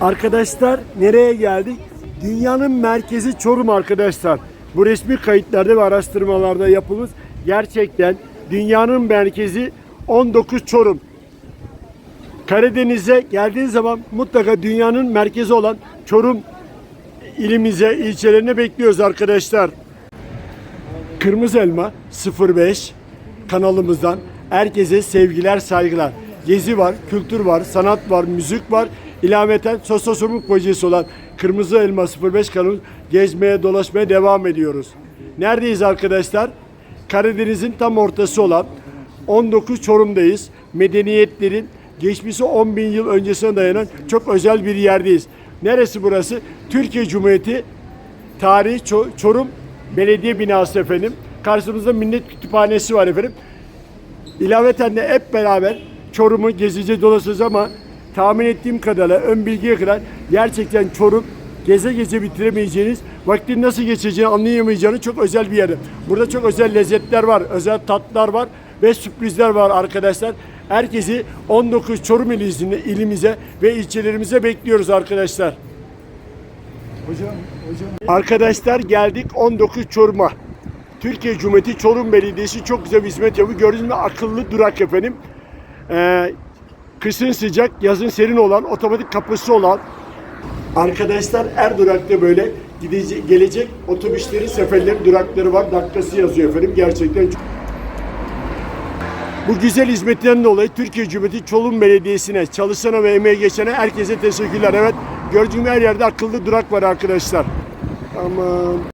Arkadaşlar nereye geldik? Dünyanın merkezi Çorum arkadaşlar. Bu resmi kayıtlarda ve araştırmalarda yapılmış. Gerçekten dünyanın merkezi 19 Çorum. Karadeniz'e geldiğin zaman mutlaka dünyanın merkezi olan Çorum ilimize, ilçelerine bekliyoruz arkadaşlar. Kırmızı Elma 05 kanalımızdan herkese sevgiler, saygılar. Gezi var, kültür var, sanat var, müzik var. İlaveten sosyosorumluk projesi olan Kırmızı Elma 05 kanalı gezmeye, dolaşmaya devam ediyoruz. Neredeyiz arkadaşlar? Karadeniz'in tam ortası olan 19 Çorum'dayız. Medeniyetlerin geçmişi 10 bin yıl öncesine dayanan çok özel bir yerdeyiz. Neresi burası? Türkiye Cumhuriyeti Tarihi Ço- Çorum Belediye Binası efendim. Karşımızda Millet Kütüphanesi var efendim. İlaveten de hep beraber Çorum'u gezeceğiz dolaşacağız ama tahmin ettiğim kadarıyla ön bilgiye kadar gerçekten Çorum geze geze bitiremeyeceğiniz, vaktin nasıl geçeceğini anlayamayacağınız çok özel bir yer. Burada çok özel lezzetler var, özel tatlar var ve sürprizler var arkadaşlar. Herkesi 19 Çorum ilimizine, ilimize ve ilçelerimize bekliyoruz arkadaşlar. Hocam, hocam. Arkadaşlar geldik 19 Çorum'a. Türkiye Cumhuriyeti Çorum Belediyesi çok güzel bir hizmet yapıyor. Gördüğünüz gibi akıllı durak efendim. Ee, kışın sıcak, yazın serin olan, otomatik kapısı olan. Arkadaşlar her durakta böyle gidecek, gelecek otobüslerin seferleri, durakları var. Dakikası yazıyor efendim. Gerçekten çok... Bu güzel hizmetten dolayı Türkiye Cumhuriyeti Çorum Belediyesi'ne, çalışana ve emeği geçene herkese teşekkürler. Evet, gördüğüm her yerde akıllı durak var arkadaşlar. Aman.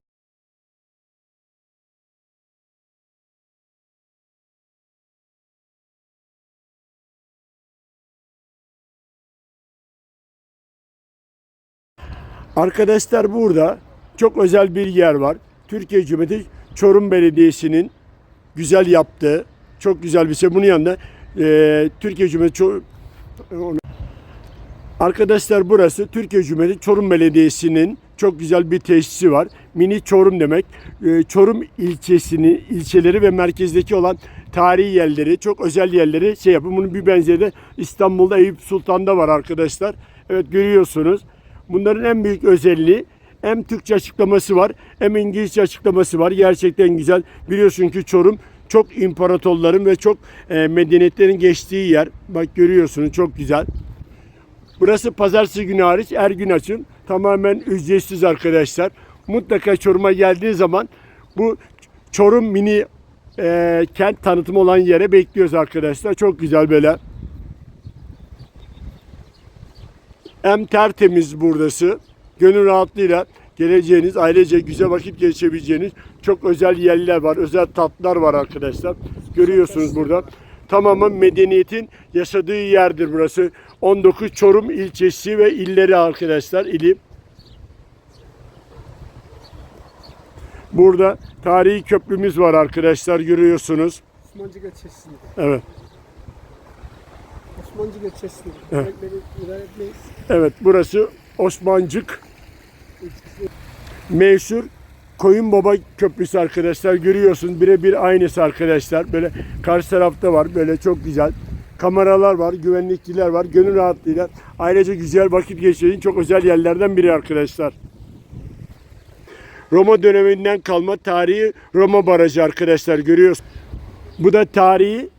Arkadaşlar burada çok özel bir yer var. Türkiye Cumhuriyeti Çorum Belediyesi'nin güzel yaptığı çok güzel bir şey. Bunun yanında e, Türkiye Cumhuriyeti Ço- Arkadaşlar burası Türkiye Cumhuriyeti Çorum Belediyesi'nin çok güzel bir tesisi var. Mini Çorum demek. Ee, Çorum ilçesinin ilçeleri ve merkezdeki olan tarihi yerleri, çok özel yerleri şey yapın. Bunun bir benzeri de İstanbul'da Eyüp Sultan'da var arkadaşlar. Evet görüyorsunuz. Bunların en büyük özelliği hem Türkçe açıklaması var hem İngilizce açıklaması var. Gerçekten güzel. Biliyorsun ki Çorum çok imparatorların ve çok e, medeniyetlerin geçtiği yer. Bak görüyorsunuz çok güzel. Burası pazartesi günü hariç her gün açın. Tamamen ücretsiz arkadaşlar. Mutlaka Çorum'a geldiği zaman bu Çorum mini e, kent tanıtımı olan yere bekliyoruz arkadaşlar. Çok güzel böyle. Hem tertemiz buradası. Gönül rahatlığıyla geleceğiniz, ailece güzel vakit geçirebileceğiniz çok özel yerler var. Özel tatlar var arkadaşlar. Görüyorsunuz burada. Tamamen medeniyetin yaşadığı yerdir burası. 19 Çorum ilçesi ve illeri arkadaşlar, ili. Burada tarihi köprümüz var arkadaşlar görüyorsunuz. Osmancı geçesinde. Evet. Osmancı geçesinde. Evet. Burası Osmancık meşhur Koyun Baba Köprüsü arkadaşlar görüyorsunuz birebir aynısı arkadaşlar böyle karşı tarafta var böyle çok güzel kameralar var güvenlikçiler var gönül rahatlığıyla ayrıca güzel vakit geçirdiğin çok özel yerlerden biri arkadaşlar. Roma döneminden kalma tarihi Roma Barajı arkadaşlar görüyorsunuz. Bu da tarihi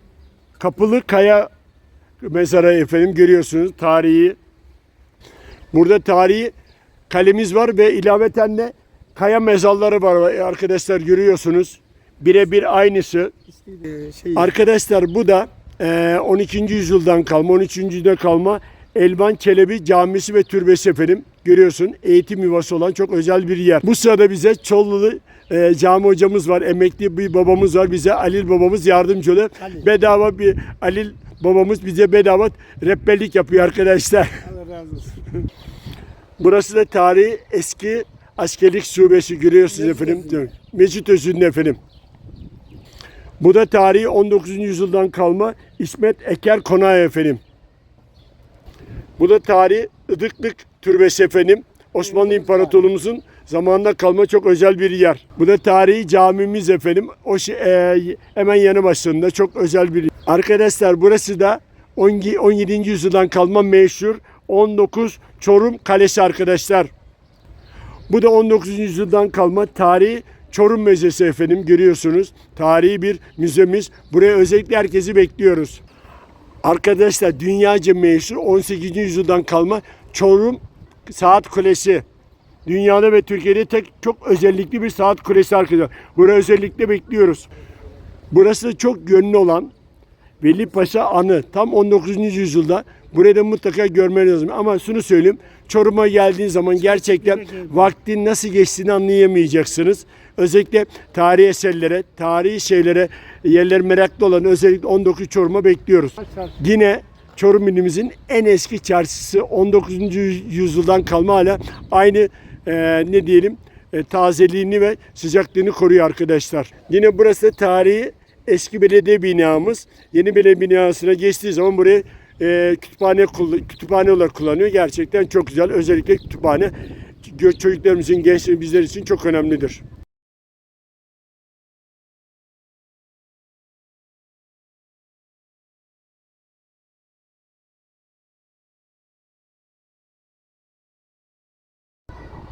Kapılı Kaya mezarı efendim görüyorsunuz tarihi Burada tarihi kalemiz var ve ilaveten de kaya mezarları var arkadaşlar görüyorsunuz. Birebir aynısı. Şey, Arkadaşlar bu da eee, 12. yüzyıldan kalma, 13. yüzyılda kalma Elban Çelebi Camisi ve Türbesi efendim. Görüyorsun eğitim yuvası olan çok özel bir yer. Bu sırada bize Çollulu eee, cami hocamız var. Emekli bir babamız var. Bize Alil babamız yardımcı oluyor. Halil. Bedava bir Alil babamız bize bedava rehberlik yapıyor arkadaşlar. Allah razı olsun. Burası da tarihi eski askerlik şubesi görüyorsunuz Mesut efendim. Özü'nün. Mesut Özü'nün efendim. Bu da tarihi 19. yüzyıldan kalma İsmet Eker Konağı efendim. Bu da tarihi Idıklık Türbesi efendim. Osmanlı İmparatorluğumuzun zamanında kalma çok özel bir yer. Bu da tarihi camimiz efendim. O şey, e, hemen yanı başında çok özel bir yer. Arkadaşlar burası da 17. yüzyıldan kalma meşhur 19 Çorum Kalesi arkadaşlar. Bu da 19. yüzyıldan kalma tarihi Çorum Müzesi efendim görüyorsunuz. Tarihi bir müzemiz. Buraya özellikle herkesi bekliyoruz. Arkadaşlar dünyaca meşhur 18. yüzyıldan kalma Çorum Saat Kulesi. Dünyada ve Türkiye'de tek çok özellikli bir saat kulesi arkadaşlar. Buraya özellikle bekliyoruz. Burası çok yönlü olan Veli Paşa Anı tam 19. yüzyılda burayı da mutlaka görmeniz lazım. Ama şunu söyleyeyim. Çorum'a geldiğin zaman gerçekten vaktin nasıl geçtiğini anlayamayacaksınız. Özellikle tarihi eserlere, tarihi şeylere, yerler meraklı olan özellikle 19 Çorum'a bekliyoruz. Yine Çorum ilimizin en eski çarşısı 19. yüzyıldan kalma hala aynı e, ne diyelim e, tazeliğini ve sıcaklığını koruyor arkadaşlar. Yine burası tarihi eski belediye binamız. Yeni belediye binasına geçtiği zaman burayı e, kütüphane kütüphane olarak kullanıyor. Gerçekten çok güzel. Özellikle kütüphane çocuklarımızın, gençlerin bizler için çok önemlidir.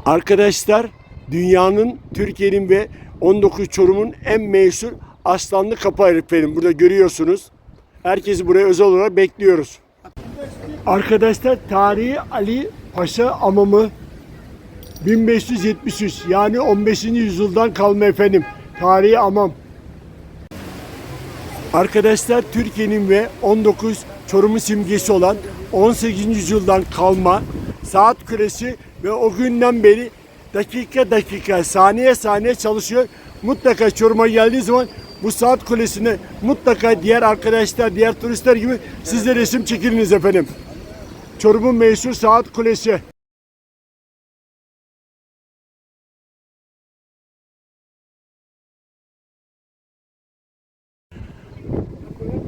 Arkadaşlar dünyanın, Türkiye'nin ve 19 Çorum'un en meşhur aslanlı kapağı efendim. Burada görüyorsunuz. Herkesi buraya özel olarak bekliyoruz. Arkadaşlar tarihi Ali Paşa Amamı 1573 yani 15. yüzyıldan kalma efendim. Tarihi amam. Arkadaşlar Türkiye'nin ve 19 Çorum'un simgesi olan 18. yüzyıldan kalma saat küresi ve o günden beri dakika dakika saniye saniye çalışıyor. Mutlaka Çorum'a geldiği zaman bu saat kulesine mutlaka diğer arkadaşlar, diğer turistler gibi siz de resim çekiliniz efendim. Çorum'un meşhur saat kulesi.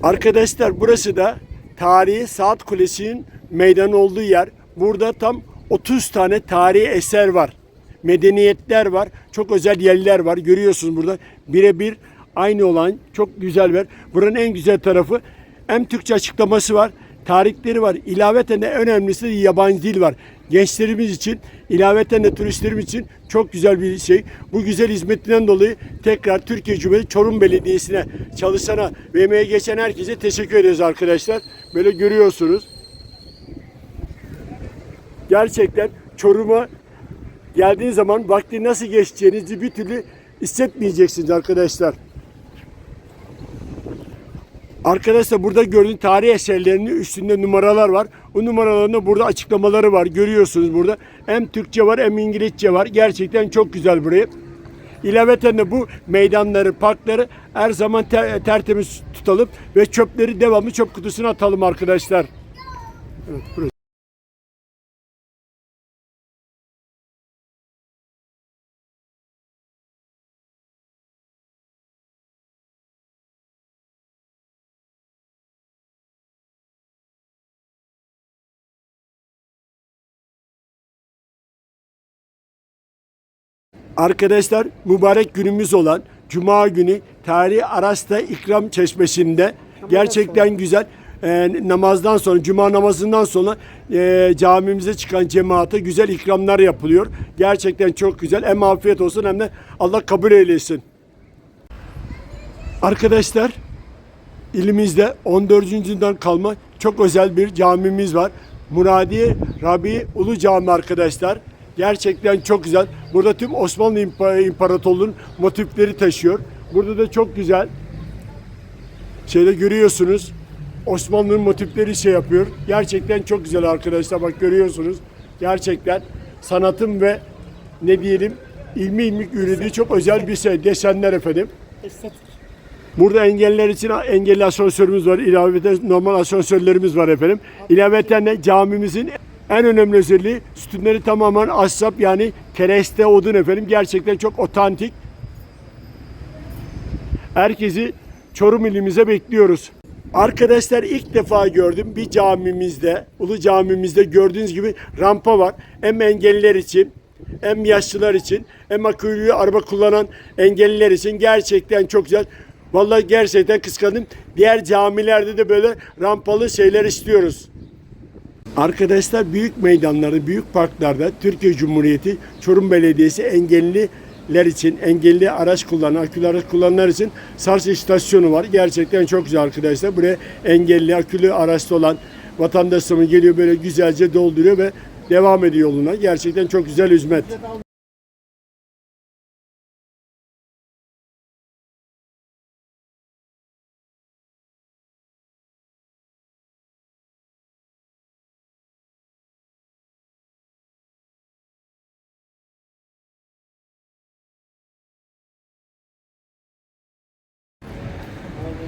Arkadaşlar burası da tarihi saat kulesinin meydan olduğu yer. Burada tam 30 tane tarihi eser var. Medeniyetler var. Çok özel yerler var. Görüyorsunuz burada. Birebir aynı olan çok güzel bir. Buranın en güzel tarafı hem Türkçe açıklaması var. Tarihleri var. İlaveten de önemlisi yabancı dil var. Gençlerimiz için, ilaveten de turistlerimiz için çok güzel bir şey. Bu güzel hizmetinden dolayı tekrar Türkiye Cumhuriyeti Çorum Belediyesi'ne, çalışana ve emeğe geçen herkese teşekkür ederiz arkadaşlar. Böyle görüyorsunuz. Gerçekten Çorum'a geldiğin zaman vakti nasıl geçeceğinizi bir türlü hissetmeyeceksiniz arkadaşlar. Arkadaşlar burada gördüğün tarih eserlerinin üstünde numaralar var. O numaralarında burada açıklamaları var. Görüyorsunuz burada. Hem Türkçe var hem İngilizce var. Gerçekten çok güzel burayı. İlaveten de bu meydanları, parkları her zaman ter- tertemiz tutalım ve çöpleri devamlı çöp kutusuna atalım arkadaşlar. Evet, burası. Arkadaşlar mübarek günümüz olan Cuma günü tarihi Aras'ta ikram çeşmesinde gerçekten güzel e, namazdan sonra Cuma namazından sonra e, camimize çıkan cemaate güzel ikramlar yapılıyor. Gerçekten çok güzel. Hem afiyet olsun hem de Allah kabul eylesin. Arkadaşlar ilimizde 14. yüzyıldan kalma çok özel bir camimiz var. Muradiye Rabi Ulu Cami arkadaşlar. Gerçekten çok güzel. Burada tüm Osmanlı İmpa- İmparatorluğu'nun motifleri taşıyor. Burada da çok güzel. Şeyde görüyorsunuz. Osmanlı'nın motifleri şey yapıyor. Gerçekten çok güzel arkadaşlar. Bak görüyorsunuz. Gerçekten sanatın ve ne diyelim ilmi ilmik ürediği çok özel bir şey. Desenler efendim. Estetik. Burada engeller için engelli asansörümüz var. İlaveten normal asansörlerimiz var efendim. İlaveten de camimizin en önemli özelliği sütunları tamamen ahşap yani kereste odun efendim. Gerçekten çok otantik. Herkesi Çorum ilimize bekliyoruz. Arkadaşlar ilk defa gördüm bir camimizde, Ulu Camimizde gördüğünüz gibi rampa var. Hem engelliler için hem yaşlılar için hem akülü araba kullanan engelliler için gerçekten çok güzel. Vallahi gerçekten kıskandım. Diğer camilerde de böyle rampalı şeyler istiyoruz. Arkadaşlar büyük meydanlarda, büyük parklarda Türkiye Cumhuriyeti Çorum Belediyesi engelliler için, engelli araç kullanan, akülü araç kullananlar için Sars istasyonu var. Gerçekten çok güzel arkadaşlar. Buraya engelli, akülü araçta olan vatandaşlarımız geliyor böyle güzelce dolduruyor ve devam ediyor yoluna. Gerçekten çok güzel hizmet.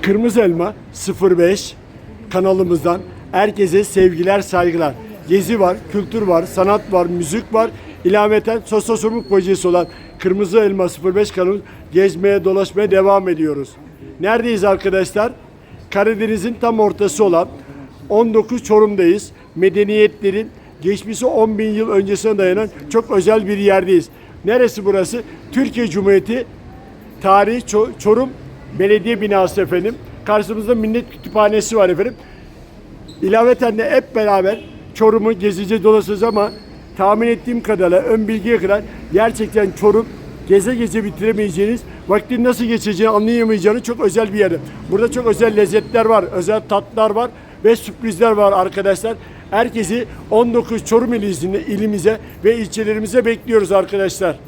Kırmızı Elma 05 kanalımızdan herkese sevgiler, saygılar. Gezi var, kültür var, sanat var, müzik var. İlaveten sosyal projesi olan Kırmızı Elma 05 kanalı gezmeye, dolaşmaya devam ediyoruz. Neredeyiz arkadaşlar? Karadeniz'in tam ortası olan 19 Çorum'dayız. Medeniyetlerin geçmişi 10 bin yıl öncesine dayanan çok özel bir yerdeyiz. Neresi burası? Türkiye Cumhuriyeti Tarihi Ço- Çorum Belediye Binası efendim. Karşımızda Millet Kütüphanesi var efendim. İlaveten de hep beraber Çorum'u gezeceğiz dolaşacağız ama tahmin ettiğim kadarıyla ön bilgiye kadar gerçekten Çorum geze geze bitiremeyeceğiniz, vaktin nasıl geçeceğini anlayamayacağınız çok özel bir yer. Burada çok özel lezzetler var, özel tatlar var ve sürprizler var arkadaşlar. Herkesi 19 Çorum ilimizine, ilimize ve ilçelerimize bekliyoruz arkadaşlar.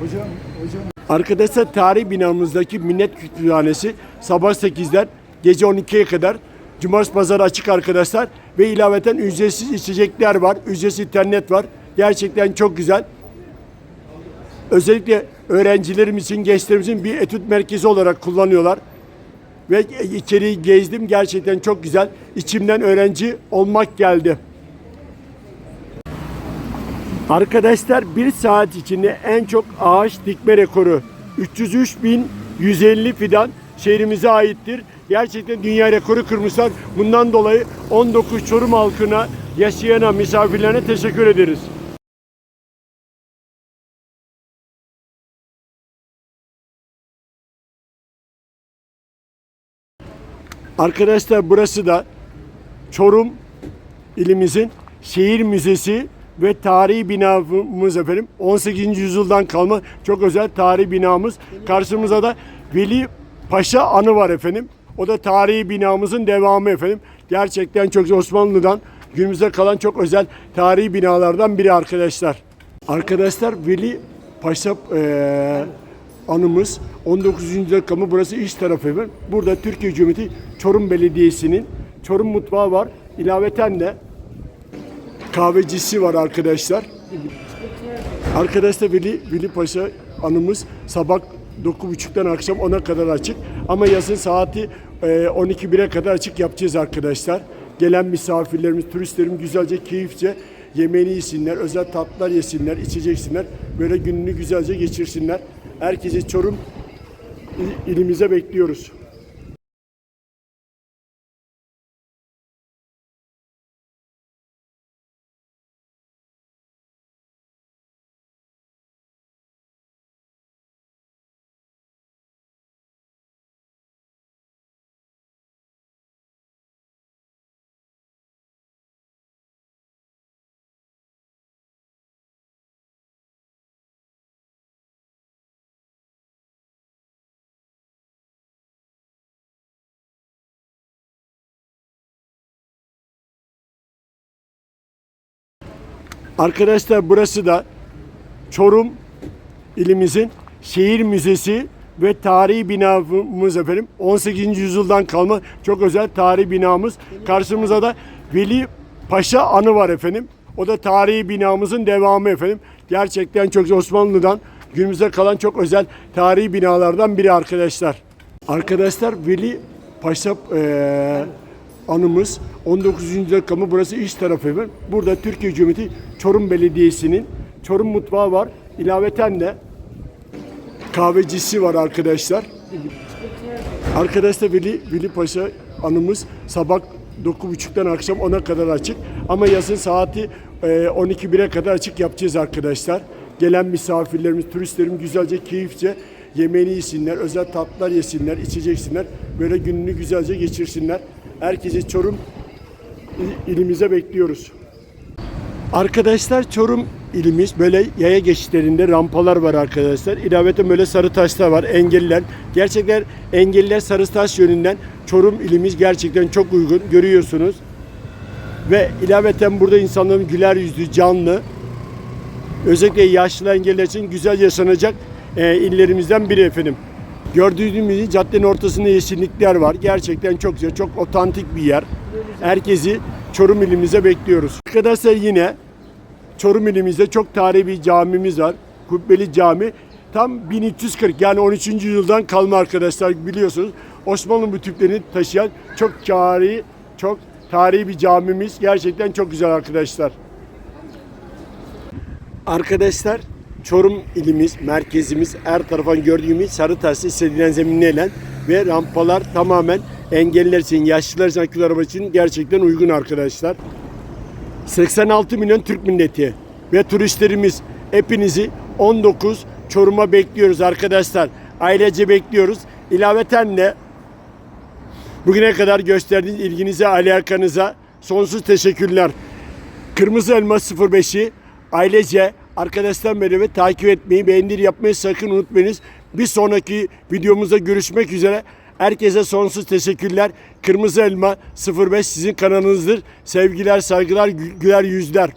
Hocam, hocam. Arkadaşlar tarih binamızdaki Millet Kütüphanesi sabah 8'den gece 12'ye kadar Cumartesi pazarı açık arkadaşlar ve ilaveten ücretsiz içecekler var, ücretsiz internet var. Gerçekten çok güzel. Özellikle öğrencilerim için, gençlerim için bir etüt merkezi olarak kullanıyorlar. Ve içeriği gezdim. Gerçekten çok güzel. İçimden öğrenci olmak geldi. Arkadaşlar bir saat içinde en çok ağaç dikme rekoru 303.150 fidan şehrimize aittir. Gerçekten dünya rekoru kırmışlar. Bundan dolayı 19 Çorum halkına, yaşayana, misafirlerine teşekkür ederiz. Arkadaşlar burası da Çorum ilimizin şehir müzesi ve tarihi binamız efendim. 18. yüzyıldan kalma çok özel tarihi binamız. Karşımıza da Veli Paşa Anı var efendim. O da tarihi binamızın devamı efendim. Gerçekten çok Osmanlı'dan günümüze kalan çok özel tarihi binalardan biri arkadaşlar. Arkadaşlar Veli Paşa eee, anımız 19. yüzyıl kamu burası iç tarafı efendim. Burada Türkiye Cumhuriyeti Çorum Belediyesi'nin Çorum mutfağı var. İlaveten de kahvecisi var arkadaşlar. Arkadaşlar Veli, Veli Paşa anımız sabah 9.30'dan akşam 10'a kadar açık. Ama yazın saati e, 12-1'e kadar açık yapacağız arkadaşlar. Gelen misafirlerimiz, turistlerimiz güzelce, keyifçe yemeğini yesinler, özel tatlar yesinler, içeceksinler. Böyle gününü güzelce geçirsinler. Herkesi Çorum il- ilimize bekliyoruz. Arkadaşlar burası da Çorum ilimizin şehir müzesi ve tarihi binamız efendim. 18. yüzyıldan kalma çok özel tarihi binamız. Karşımıza da Veli Paşa Anı var efendim. O da tarihi binamızın devamı efendim. Gerçekten çok Osmanlı'dan günümüze kalan çok özel tarihi binalardan biri arkadaşlar. Arkadaşlar Veli Paşa eee, anımız 19. yüzyıl burası iç tarafı. Burada Türkiye Cumhuriyeti Çorum Belediyesi'nin Çorum mutfağı var. İlaveten de kahvecisi var arkadaşlar. Arkadaşlar Veli, Veli Paşa anımız sabah 9.30'dan akşam 10'a kadar açık. Ama yazın saati e, 12-1'e kadar açık yapacağız arkadaşlar. Gelen misafirlerimiz, turistlerimiz güzelce, keyifçe yemeğini yesinler, özel tatlar yesinler, içeceksinler. Böyle gününü güzelce geçirsinler. Herkese Çorum il- ilimize bekliyoruz. Arkadaşlar Çorum ilimiz böyle yaya geçişlerinde rampalar var arkadaşlar. İlaveten böyle sarı taşlar var. Engelliler. Gerçekten engelliler sarı taş yönünden Çorum ilimiz gerçekten çok uygun. Görüyorsunuz. Ve ilaveten burada insanların güler yüzlü, canlı. Özellikle yaşlı engelliler için güzel yaşanacak e, illerimizden biri efendim. Gördüğünüz gibi caddenin ortasında yeşillikler var. Gerçekten çok güzel, çok otantik bir yer. Herkesi Çorum ilimize bekliyoruz. Arkadaşlar yine Çorum ilimizde çok tarihi bir camimiz var. Kubbeli Cami. Tam 1340 yani 13. yüzyıldan kalma arkadaşlar biliyorsunuz. Osmanlı bütünlerini taşıyan çok tarihi, çok tarihi bir camimiz. Gerçekten çok güzel arkadaşlar. Arkadaşlar Çorum ilimiz, merkezimiz her taraftan gördüğümüz sarı taşlı hissedilen zeminlerle ve rampalar tamamen engelliler için, yaşlılar için, akülü araba için gerçekten uygun arkadaşlar. 86 milyon Türk milleti ve turistlerimiz hepinizi 19 Çorum'a bekliyoruz arkadaşlar. Ailece bekliyoruz. İlaveten de bugüne kadar gösterdiğiniz ilginize, alakanıza sonsuz teşekkürler. Kırmızı Elma 05'i ailece arkadaşlar beraber takip etmeyi, beğendir yapmayı sakın unutmayınız. Bir sonraki videomuzda görüşmek üzere. Herkese sonsuz teşekkürler. Kırmızı Elma 05 sizin kanalınızdır. Sevgiler, saygılar, gü- güler yüzler.